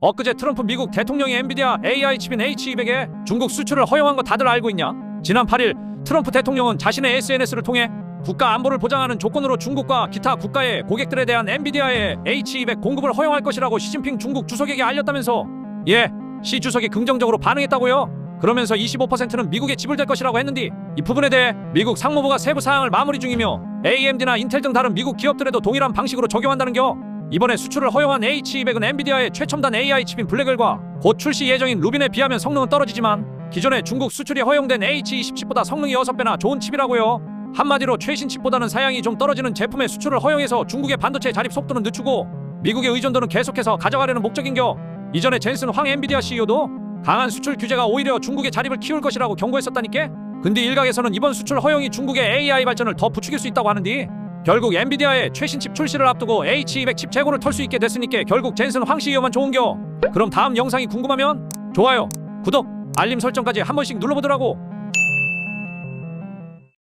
엊그제 트럼프 미국 대통령이 엔비디아 AI 칩인 H200에 중국 수출을 허용한 거 다들 알고 있냐? 지난 8일 트럼프 대통령은 자신의 SNS를 통해 국가 안보를 보장하는 조건으로 중국과 기타 국가의 고객들에 대한 엔비디아의 H200 공급을 허용할 것이라고 시진핑 중국 주석에게 알렸다면서 예, 시 주석이 긍정적으로 반응했다고요. 그러면서 25%는 미국에 지불될 것이라고 했는데 이 부분에 대해 미국 상무부가 세부 사항을 마무리 중이며 AMD나 인텔 등 다른 미국 기업들에도 동일한 방식으로 적용한다는겨. 이번에 수출을 허용한 H200은 엔비디아의 최첨단 AI 칩인 블랙웰과 곧 출시 예정인 루빈에 비하면 성능은 떨어지지만 기존의 중국 수출이 허용된 H20 칩보다 성능이 6배나 좋은 칩이라고요. 한마디로 최신 칩보다는 사양이 좀 떨어지는 제품의 수출을 허용해서 중국의 반도체 자립 속도는 늦추고 미국의 의존도는 계속해서 가져가려는 목적인겨. 이전에 젠슨 황 엔비디아 CEO도 강한 수출 규제가 오히려 중국의 자립을 키울 것이라고 경고했었다니까. 근데 일각에서는 이번 수출 허용이 중국의 AI 발전을 더 부추길 수 있다고 하는데 결국 엔비디아의 최신 칩 출시를 앞두고 H200 칩 재고를 털 수 있게 됐으니까 결국 젠슨 황 CEO만 좋은겨. 그럼 다음 영상이 궁금하면 좋아요, 구독, 알림 설정까지 한 번씩 눌러보더라고.